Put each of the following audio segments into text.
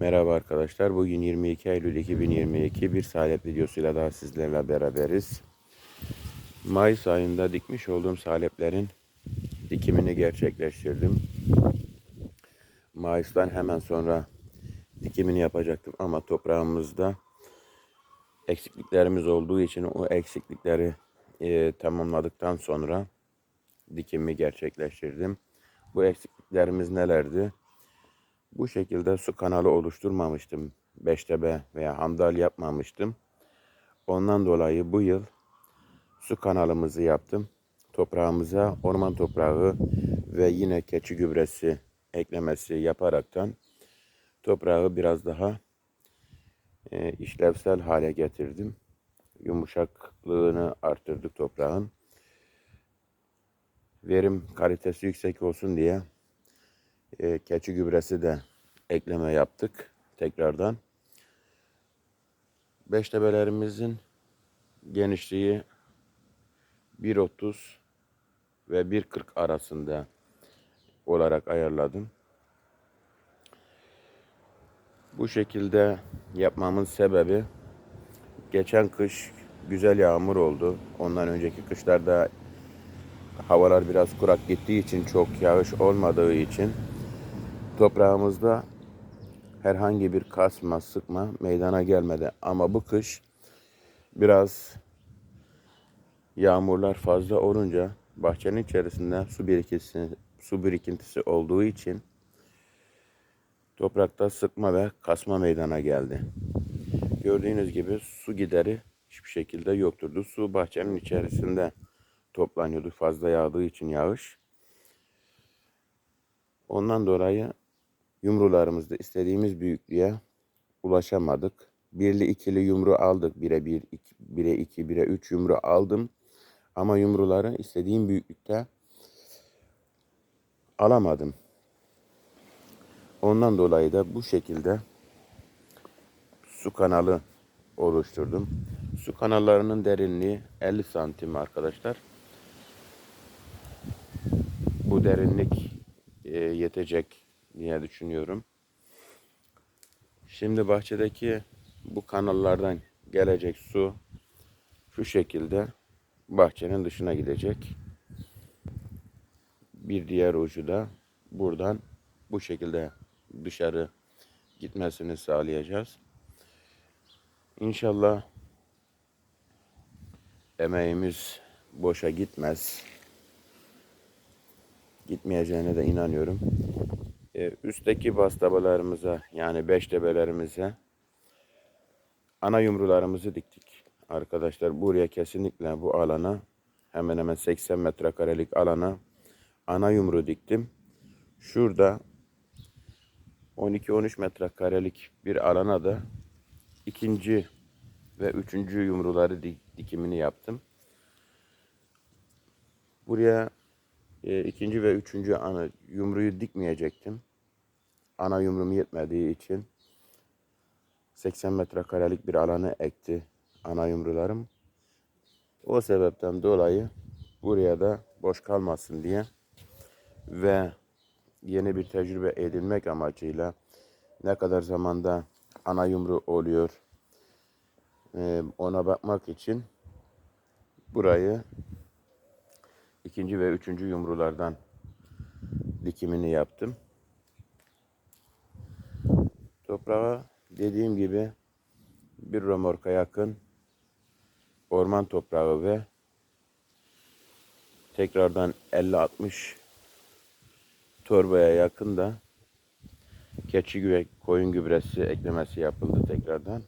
Merhaba arkadaşlar. Bugün 22 Eylül 2022 bir salep videosuyla daha sizlerle beraberiz. Mayıs ayında dikmiş olduğum saleplerin dikimini gerçekleştirdim. Mayıs'tan hemen sonra dikimini yapacaktım ama toprağımızda eksikliklerimiz olduğu için o eksiklikleri e, tamamladıktan sonra dikimi gerçekleştirdim. Bu eksikliklerimiz nelerdi? Bu şekilde su kanalı oluşturmamıştım. Beştepe veya handal yapmamıştım. Ondan dolayı bu yıl su kanalımızı yaptım. Toprağımıza orman toprağı ve yine keçi gübresi eklemesi yaparaktan toprağı biraz daha e, işlevsel hale getirdim. Yumuşaklığını arttırdık toprağın. Verim kalitesi yüksek olsun diye e, keçi gübresi de ekleme yaptık tekrardan. Beştebelerimizin genişliği 1.30 ve 1.40 arasında olarak ayarladım. Bu şekilde yapmamın sebebi geçen kış güzel yağmur oldu. Ondan önceki kışlarda havalar biraz kurak gittiği için çok yağış olmadığı için toprağımızda herhangi bir kasma, sıkma meydana gelmedi. Ama bu kış biraz yağmurlar fazla olunca bahçenin içerisinde su birikintisi, su birikintisi olduğu için toprakta sıkma ve kasma meydana geldi. Gördüğünüz gibi su gideri hiçbir şekilde yokturdu. Su bahçenin içerisinde toplanıyordu fazla yağdığı için yağış. Ondan dolayı yumrularımızda istediğimiz büyüklüğe ulaşamadık. Birli ikili yumru aldık. Bire bir, iki, bire iki, bire üç yumru aldım. Ama yumruları istediğim büyüklükte alamadım. Ondan dolayı da bu şekilde su kanalı oluşturdum. Su kanallarının derinliği 50 santim arkadaşlar. Bu derinlik e, yetecek diye düşünüyorum. Şimdi bahçedeki bu kanallardan gelecek su şu şekilde bahçenin dışına gidecek. Bir diğer ucu da buradan bu şekilde dışarı gitmesini sağlayacağız. İnşallah emeğimiz boşa gitmez. Gitmeyeceğine de inanıyorum. Ee, üstteki bastabalarımıza yani beştebelerimize ana yumrularımızı diktik. Arkadaşlar buraya kesinlikle bu alana hemen hemen 80 metrekarelik alana ana yumru diktim. Şurada 12-13 metrekarelik bir alana da ikinci ve üçüncü yumruları dikimini yaptım. Buraya e, ikinci ve üçüncü ana yumruyu dikmeyecektim. Ana yumrum yetmediği için 80 metrekarelik bir alanı ekti ana yumrularım. O sebepten dolayı buraya da boş kalmasın diye ve yeni bir tecrübe edinmek amacıyla ne kadar zamanda ana yumru oluyor e, ona bakmak için burayı ikinci ve üçüncü yumrulardan dikimini yaptım. Toprağa dediğim gibi bir romorka yakın orman toprağı ve tekrardan 50-60 torbaya yakın da keçi ve koyun gübresi eklemesi yapıldı tekrardan.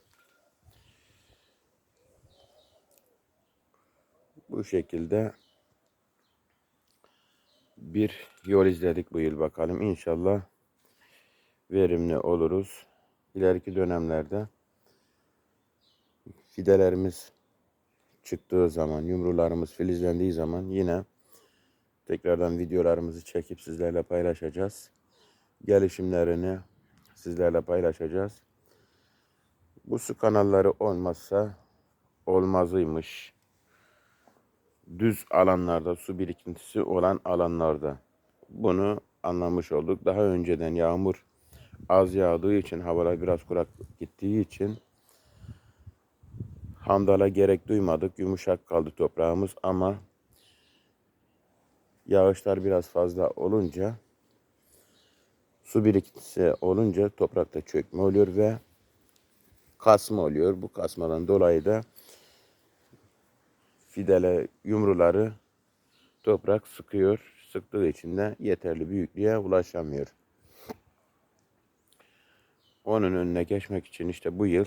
Bu şekilde bir yol izledik bu yıl bakalım. İnşallah verimli oluruz. İleriki dönemlerde fidelerimiz çıktığı zaman, yumrularımız filizlendiği zaman yine tekrardan videolarımızı çekip sizlerle paylaşacağız. Gelişimlerini sizlerle paylaşacağız. Bu su kanalları olmazsa olmazıymış düz alanlarda, su birikintisi olan alanlarda. Bunu anlamış olduk. Daha önceden yağmur az yağdığı için, havalar biraz kurak gittiği için handala gerek duymadık. Yumuşak kaldı toprağımız ama yağışlar biraz fazla olunca su birikintisi olunca toprakta çökme oluyor ve kasma oluyor. Bu kasmadan dolayı da fidele yumruları toprak sıkıyor. Sıktığı için de yeterli büyüklüğe ulaşamıyor. Onun önüne geçmek için işte bu yıl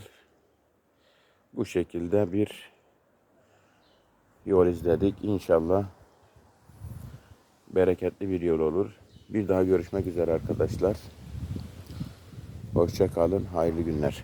bu şekilde bir yol izledik. İnşallah bereketli bir yol olur. Bir daha görüşmek üzere arkadaşlar. Hoşça kalın. Hayırlı günler.